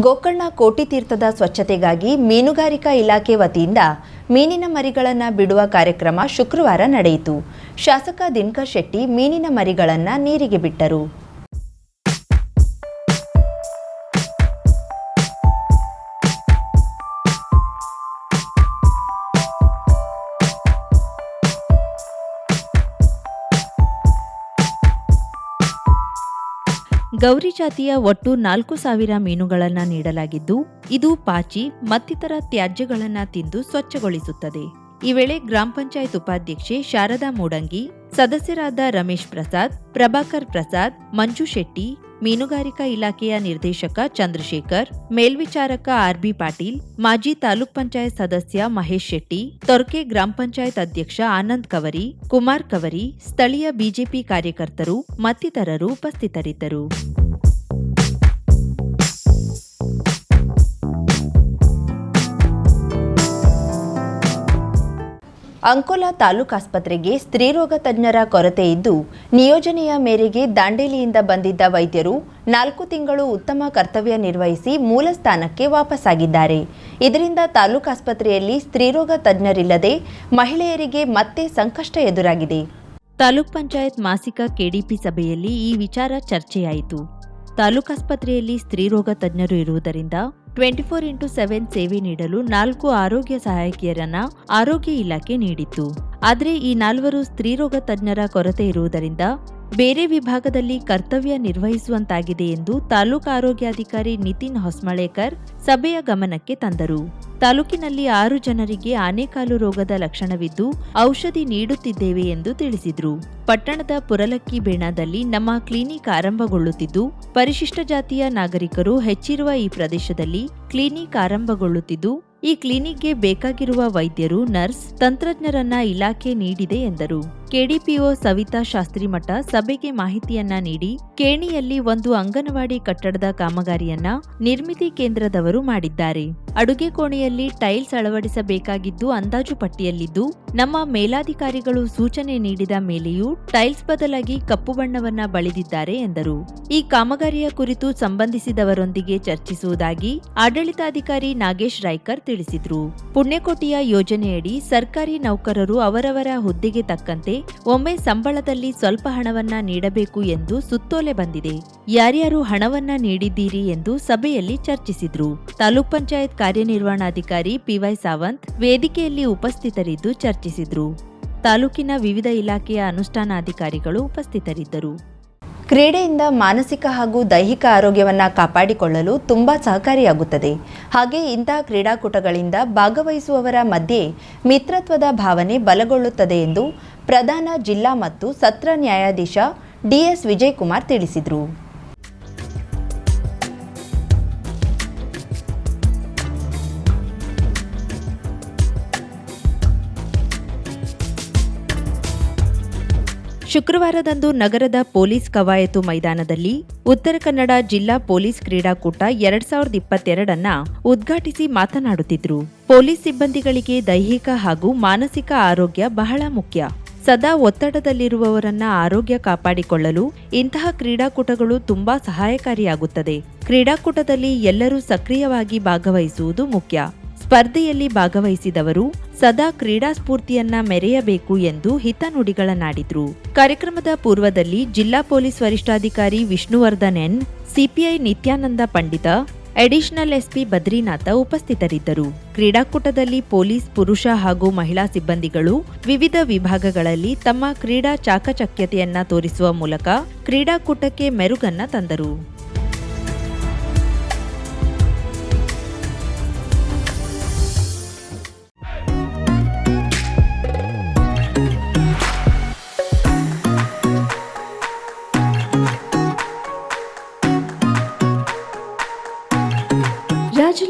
ಗೋಕರ್ಣ ಕೋಟಿ ತೀರ್ಥದ ಸ್ವಚ್ಛತೆಗಾಗಿ ಮೀನುಗಾರಿಕಾ ಇಲಾಖೆ ವತಿಯಿಂದ ಮೀನಿನ ಮರಿಗಳನ್ನು ಬಿಡುವ ಕಾರ್ಯಕ್ರಮ ಶುಕ್ರವಾರ ನಡೆಯಿತು. ಶಾಸಕ ದಿನಕರ್ ಶೆಟ್ಟಿ ಮೀನಿನ ಮರಿಗಳನ್ನು ನೀರಿಗೆ ಬಿಟ್ಟರು. ಗೌರಿ ಜಾತಿಯ ಒಟ್ಟು ನಾಲ್ಕು ಸಾವಿರ ಮೀನುಗಳನ್ನು ನೀಡಲಾಗಿದ್ದು, ಇದು ಪಾಚಿ ಮತ್ತಿತರ ತ್ಯಾಜ್ಯಗಳನ್ನು ತಿಂದು ಸ್ವಚ್ಛಗೊಳಿಸುತ್ತದೆ. ಈ ವೇಳೆ ಗ್ರಾಮ ಪಂಚಾಯತ್ ಉಪಾಧ್ಯಕ್ಷೆ ಶಾರದಾ ಮೂಡಂಗಿ ಸದಸ್ಯರಾದ ರಮೇಶ್ ಪ್ರಸಾದ್, ಪ್ರಭಾಕರ್ ಪ್ರಸಾದ್, ಮಂಜು ಶೆಟ್ಟಿ, ಮೀನುಗಾರಿಕಾ ಇಲಾಖೆಯ ನಿರ್ದೇಶಕ ಚಂದ್ರಶೇಖರ್, ಮೇಲ್ವಿಚಾರಕ ಆರ್ಬಿ ಪಾಟೀಲ್, ಮಾಜಿ ತಾಲೂಕ್ ಪಂಚಾಯತ್ ಸದಸ್ಯ ಮಹೇಶ್ ಶೆಟ್ಟಿ, ತೊರ್ಕೆ ಗ್ರಾಮ ಪಂಚಾಯತ್ ಅಧ್ಯಕ್ಷ ಆನಂದ್ ಕವರಿ, ಕುಮಾರ್ ಕವರಿ, ಸ್ಥಳೀಯ ಬಿಜೆಪಿ ಕಾರ್ಯಕರ್ತರು ಮತ್ತಿತರರು ಉಪಸ್ಥಿತರಿದ್ದರು. ಅಂಕೋಲಾ ತಾಲೂಕಾಸ್ಪತ್ರೆಗೆ ಸ್ತ್ರೀರೋಗ ತಜ್ಞರ ಕೊರತೆ ಇದ್ದು, ನಿಯೋಜನೆಯ ಮೇರೆಗೆ ದಾಂಡೇಲಿಯಿಂದ ಬಂದಿದ್ದ ವೈದ್ಯರು ನಾಲ್ಕು ತಿಂಗಳು ಉತ್ತಮ ಕರ್ತವ್ಯ ನಿರ್ವಹಿಸಿ ಮೂಲ ಸ್ಥಾನಕ್ಕೆ ವಾಪಸ್ಸಾಗಿದ್ದಾರೆ. ಇದರಿಂದ ತಾಲೂಕ್ ಆಸ್ಪತ್ರೆಯಲ್ಲಿ ಸ್ತ್ರೀರೋಗ ತಜ್ಞರಿಲ್ಲದೆ ಮಹಿಳೆಯರಿಗೆ ಮತ್ತೆ ಸಂಕಷ್ಟ ಎದುರಾಗಿದೆ. ತಾಲೂಕ್ ಪಂಚಾಯತ್ ಮಾಸಿಕ ಕೆಡಿಪಿ ಸಭೆಯಲ್ಲಿ ಈ ವಿಚಾರ ಚರ್ಚೆಯಾಯಿತು. ತಾಲೂಕ್ ಆಸ್ಪತ್ರೆಯಲ್ಲಿ ಸ್ತ್ರೀರೋಗ ತಜ್ಞರು ಇರುವುದರಿಂದ ಟ್ವೆಂಟಿ ಫೋರ್ ಇಂಟು ಸೆವೆನ್ ಸೇವೆ ನೀಡಲು ನಾಲ್ಕು ಆರೋಗ್ಯ ಸಹಾಯಕಿಯರನ್ನ ಆರೋಗ್ಯ ಇಲಾಖೆ ನೀಡಿತ್ತು. ಆದರೆ ಈ ನಾಲ್ವರು ಸ್ತ್ರೀರೋಗ ತಜ್ಞರ ಕೊರತೆ ಇರುವುದರಿಂದ ಬೇರೆ ವಿಭಾಗದಲ್ಲಿ ಕರ್ತವ್ಯ ನಿರ್ವಹಿಸುವಂತಾಗಿದೆ ಎಂದು ತಾಲೂಕು ಆರೋಗ್ಯಾಧಿಕಾರಿ ನಿತಿನ್ ಹೊಸ್ಮಳೇಕರ್ ಸಭೆಯ ಗಮನಕ್ಕೆ ತಂದರು. ತಾಲೂಕಿನಲ್ಲಿ ಆರು ಜನರಿಗೆ ಆನೆಕಾಲು ರೋಗದ ಲಕ್ಷಣವಿದ್ದು, ಔಷಧಿ ನೀಡುತ್ತಿದ್ದೇವೆ ಎಂದು ತಿಳಿಸಿದರು. ಪಟ್ಟಣದ ಪುರಲಕ್ಕಿ ಬೇಣದಲ್ಲಿ ನಮ್ಮ ಕ್ಲಿನಿಕ್ ಆರಂಭಗೊಳ್ಳುತ್ತಿದ್ದು, ಪರಿಶಿಷ್ಟ ಜಾತಿಯ ನಾಗರಿಕರು ಹೆಚ್ಚಿರುವ ಈ ಪ್ರದೇಶದಲ್ಲಿ ಕ್ಲಿನಿಕ್ ಆರಂಭಗೊಳ್ಳುತ್ತಿದ್ದು, ಈ ಕ್ಲಿನಿಕ್ಗೆ ಬೇಕಾಗಿರುವ ವೈದ್ಯರು, ನರ್ಸ್, ತಂತ್ರಜ್ಞರನ್ನ ಇಲಾಖೆ ನೀಡಿದೆ ಎಂದರು. ಕೆಡಿಪಿಒ ಸವಿತಾ ಶಾಸ್ತ್ರಿ ಮಠ ಸಭೆಗೆ ಮಾಹಿತಿಯನ್ನ ನೀಡಿ ಕೇಣಿಯಲ್ಲಿ ಒಂದು ಅಂಗನವಾಡಿ ಕಟ್ಟಡದ ಕಾಮಗಾರಿಯನ್ನ ನಿರ್ಮಿತಿ ಕೇಂದ್ರದವರು ಮಾಡಿದ್ದಾರೆ. ಅಡುಗೆ ಕೋಣೆಯಲ್ಲಿ ಟೈಲ್ಸ್ ಅಳವಡಿಸಬೇಕಾಗಿದ್ದು ಅಂದಾಜು ಪಟ್ಟಿಯಲ್ಲಿದ್ದು, ನಮ್ಮ ಮೇಲಾಧಿಕಾರಿಗಳು ಸೂಚನೆ ನೀಡಿದ ಮೇಲೆಯೂ ಟೈಲ್ಸ್ ಬದಲಾಗಿ ಕಪ್ಪು ಬಣ್ಣವನ್ನ ಬಳಿದಿದ್ದಾರೆ ಎಂದರು. ಈ ಕಾಮಗಾರಿಯ ಕುರಿತು ಸಂಬಂಧಿಸಿದವರೊಂದಿಗೆ ಚರ್ಚಿಸುವುದಾಗಿ ಆಡಳಿತಾಧಿಕಾರಿ ನಾಗೇಶ್ ರಾಯ್ಕರ್ ತಿಳಿಸಿದ್ರು. ಪುಣ್ಯಕೋಟಿಯ ಯೋಜನೆಯಡಿ ಸರ್ಕಾರಿ ನೌಕರರು ಅವರವರ ಹುದ್ದೆಗೆ ತಕ್ಕಂತೆ ಒಮ್ಮೆ ಸಂಬಳದಲ್ಲಿ ಸ್ವಲ್ಪ ಹಣವನ್ನ ನೀಡಬೇಕು ಎಂದು ಸುತ್ತೋಲೆ ಬಂದಿದೆ. ಯಾರ್ಯಾರು ಹಣವನ್ನ ನೀಡಿದ್ದೀರಿ ಎಂದು ಸಭೆಯಲ್ಲಿ ಚರ್ಚಿಸಿದ್ರು. ತಾಲೂಕ್ ಪಂಚಾಯತ್ ಕಾರ್ಯನಿರ್ವಹಣಾಧಿಕಾರಿ ಪಿವೈ ಸಾವಂತ್ ವೇದಿಕೆಯಲ್ಲಿ ಉಪಸ್ಥಿತರಿದ್ದು ಚರ್ಚಿಸಿದ್ರು. ತಾಲೂಕಿನ ವಿವಿಧ ಇಲಾಖೆಯ ಅನುಷ್ಠಾನಾಧಿಕಾರಿಗಳು ಉಪಸ್ಥಿತರಿದ್ದರು. ಕ್ರೀಡೆಯಿಂದ ಮಾನಸಿಕ ಹಾಗೂ ದೈಹಿಕ ಆರೋಗ್ಯವನ್ನು ಕಾಪಾಡಿಕೊಳ್ಳಲು ತುಂಬ ಸಹಕಾರಿಯಾಗುತ್ತದೆ. ಹಾಗೆ ಇಂತಹ ಕ್ರೀಡಾಕೂಟಗಳಿಂದ ಭಾಗವಹಿಸುವವರ ಮಧ್ಯೆ ಮಿತ್ರತ್ವದ ಭಾವನೆ ಬಲಗೊಳ್ಳುತ್ತದೆ ಎಂದು ಪ್ರಧಾನ ಜಿಲ್ಲಾ ಮತ್ತು ಸತ್ರ ನ್ಯಾಯಾಧೀಶ ಡಿಎಸ್ ವಿಜಯಕುಮಾರ್ ತಿಳಿಸಿದರು. ಶುಕ್ರವಾರದಂದು ನಗರದ ಪೊಲೀಸ್ ಕವಾಯತು ಮೈದಾನದಲ್ಲಿ ಉತ್ತರ ಕನ್ನಡ ಜಿಲ್ಲಾ ಪೊಲೀಸ್ ಕ್ರೀಡಾಕೂಟ ಎರಡ್ ಸಾವಿರದ ಇಪ್ಪತ್ತೆರಡನ್ನ ಉದ್ಘಾಟಿಸಿ ಮಾತನಾಡುತ್ತಿದ್ರು. ಪೊಲೀಸ್ ಸಿಬ್ಬಂದಿಗಳಿಗೆ ದೈಹಿಕ ಹಾಗೂ ಮಾನಸಿಕ ಆರೋಗ್ಯ ಬಹಳ ಮುಖ್ಯ. ಸದಾ ಒತ್ತಡದಲ್ಲಿರುವವರನ್ನ ಆರೋಗ್ಯ ಕಾಪಾಡಿಕೊಳ್ಳಲು ಇಂತಹ ಕ್ರೀಡಾಕೂಟಗಳು ತುಂಬಾ ಸಹಾಯಕಾರಿಯಾಗುತ್ತದೆ. ಕ್ರೀಡಾಕೂಟದಲ್ಲಿ ಎಲ್ಲರೂ ಸಕ್ರಿಯವಾಗಿ ಭಾಗವಹಿಸುವುದು ಮುಖ್ಯ. ಸ್ಪರ್ಧೆಯಲ್ಲಿ ಭಾಗವಹಿಸಿದವರು ಸದಾ ಕ್ರೀಡಾ ಸ್ಫೂರ್ತಿಯನ್ನ ಮೆರೆಯಬೇಕು ಎಂದು ಹಿತನುಡಿಗಳನ್ನಾಡಿದ್ರು ಕಾರ್ಯಕ್ರಮದ ಪೂರ್ವದಲ್ಲಿ ಜಿಲ್ಲಾ ಪೊಲೀಸ್ ವರಿಷ್ಠಾಧಿಕಾರಿ Vishnuvardhan N, CPI Nityananda Pandita additional SP Badrinatha ಉಪಸ್ಥಿತರಿದ್ದರು. ಕ್ರೀಡಾಕೂಟದಲ್ಲಿ ಪೊಲೀಸ್, ಪುರುಷ ಹಾಗೂ ಮಹಿಳಾ ಸಿಬ್ಬಂದಿಗಳು ವಿವಿಧ ವಿಭಾಗಗಳಲ್ಲಿ ತಮ್ಮ ಕ್ರೀಡಾ ಚಾಕಚಕ್ಯತೆಯನ್ನ ತೋರಿಸುವ ಮೂಲಕ ಕ್ರೀಡಾಕೂಟಕ್ಕೆ ಮೆರುಗನ್ನ ತಂದರು.